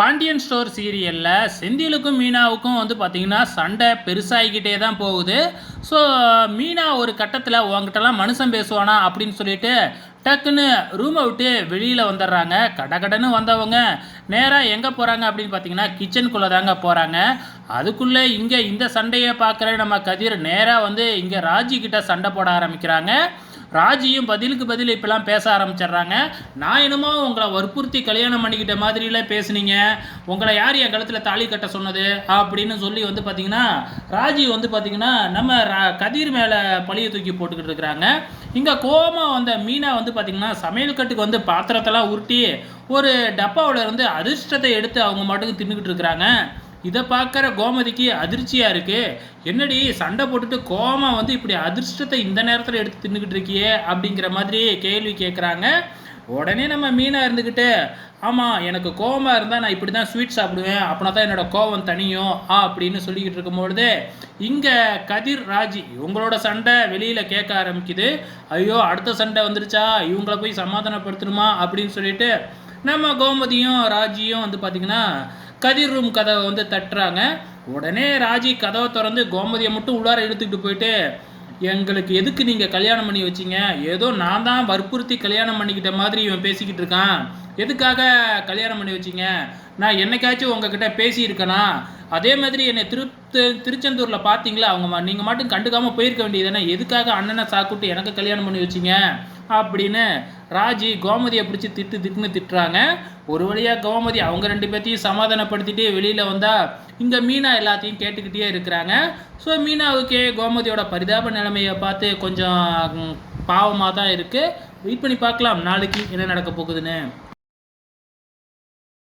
Pandian store சீரியலில் செந்திலுக்கும் மீனாவுக்கும் வந்து பார்த்திங்கன்னா சண்டை பெருசாகிக்கிட்டே தான் போகுது. ஸோ மீனா ஒரு கட்டத்தில் உங்ககிட்டலாம் மனுஷன் பேசுவானா அப்படின்னு சொல்லிட்டு டக்குன்னு ரூமை விட்டு வெளியில் வந்துடுறாங்க கடகடன்னு வந்தவங்க. நேராக எங்கே போகிறாங்க அப்படின்னு பார்த்தீங்கன்னா கிச்சனுக்குள்ளே தாங்க போகிறாங்க அதுக்குள்ளே இங்கே இந்த சண்டையை பார்க்குற நம்ம கதிர் நேராக வந்து இங்கே ராஜி சண்டை போட ஆரம்பிக்கிறாங்க. ராஜியும் பதிலுக்கு பதில் இப்பெல்லாம் பேச ஆரம்பிச்சிடுறாங்க. நான் என்னமோ உங்களை வற்புறுத்தி கல்யாணம் பண்ணிக்கிட்ட மாதிரியில் பேசுனீங்க. உங்களை யார் என் கழுத்தில் தாலி கட்ட சொன்னது? அப்படின்னு சொல்லி வந்து பார்த்தீங்கன்னா ராஜி வந்து பார்த்தீங்கன்னா நம்ம ரா- கதிர் மேலே பழிய தூக்கி போட்டுக்கிட்டு இருக்கிறாங்க. இங்கே கோபமாக வந்த மீனா வந்து பார்த்தீங்கன்னா சமையல் கட்டுக்கு வந்து பாத்திரத்தெல்லாம் உருட்டி ஒரு டப்பாவில் இருந்து அதிர்ஷ்டத்தை எடுத்து அவங்க மட்டுக்கு தின்னுக்கிட்டு இருக்கிறாங்க. இதை பார்க்குற கோமதிக்கு அதிர்ச்சியாக இருக்குது என்னடி சண்டை போட்டுட்டு கோமா வந்து இப்படி அதிர்ஷ்டத்தை இந்த நேரத்தில் எடுத்து தின்னுக்கிட்டு இருக்கியே அப்படிங்கிற மாதிரி கேள்வி கேட்குறாங்க உடனே நம்ம மீனாக இருந்துக்கிட்டு ஆமாம் எனக்கு கோவமாக இருந்தால் நான் இப்படி தான் ஸ்வீட் சாப்பிடுவேன். அப்படின்னா தான் என்னோட கோவம் தனியும் ஆ அப்படின்னு சொல்லிக்கிட்டு இருக்கும்பொழுது இங்கே கதிர் ராஜி இவங்களோட சண்டை வெளியில் கேட்க ஆரம்பிக்குது. ஐயோ அடுத்த சண்டை வந்துருச்சா? இவங்கள போய் சமாதானப்படுத்தணுமா? அப்படின்னு சொல்லிட்டு நம்ம கோமதியும் ராஜியும் வந்து பார்த்திங்கன்னா கதிர் ரூம் கதவை வந்து தட்டுறாங்க. உடனே ராஜி கதவை திறந்து கோமதியை மட்டும் உள்ளார எடுத்துக்கிட்டு போயிட்டு எங்களுக்கு எதுக்கு நீங்கள் கல்யாணம் பண்ணி வச்சீங்க? ஏதோ நான் தான் வற்புறுத்தி கல்யாணம் பண்ணிக்கிட்ட மாதிரி இவன் பேசிக்கிட்டு இருக்கான். எதுக்காக கல்யாணம் பண்ணி வச்சீங்க? நான் என்னைக்காச்சும் உங்ககிட்ட பேசியிருக்கேனா? அதே மாதிரி என்னை திரு திருச்செந்தூரில் பார்த்தீங்களா அவங்க நீங்கள் மட்டும் கண்டுக்காமல் போயிருக்க வேண்டியதுதானே எதுக்காக அண்ணனை சாக்குட்டு எனக்கு கல்யாணம் பண்ணி வச்சீங்க? அப்படின்னு ராஜி கோமதியை பிடிச்சி திட்டு திட்டுன்னு திட்டுறாங்க. ஒரு வழியாக கோமதி அவங்க ரெண்டு பேர்த்தையும் சமாதானப்படுத்திட்டே வெளியில் வந்தால் இங்கே மீனா எல்லாத்தையும் கேட்டுக்கிட்டே இருக்கிறாங்க. ஸோ மீனாவுக்கே கோமதியோட பரிதாப நிலைமையை பார்த்து கொஞ்சம் பாவமாக தான் இருக்குது வெயிட் பண்ணி பார்க்கலாம். நாளைக்கு என்ன நடக்க போகுதுன்னு.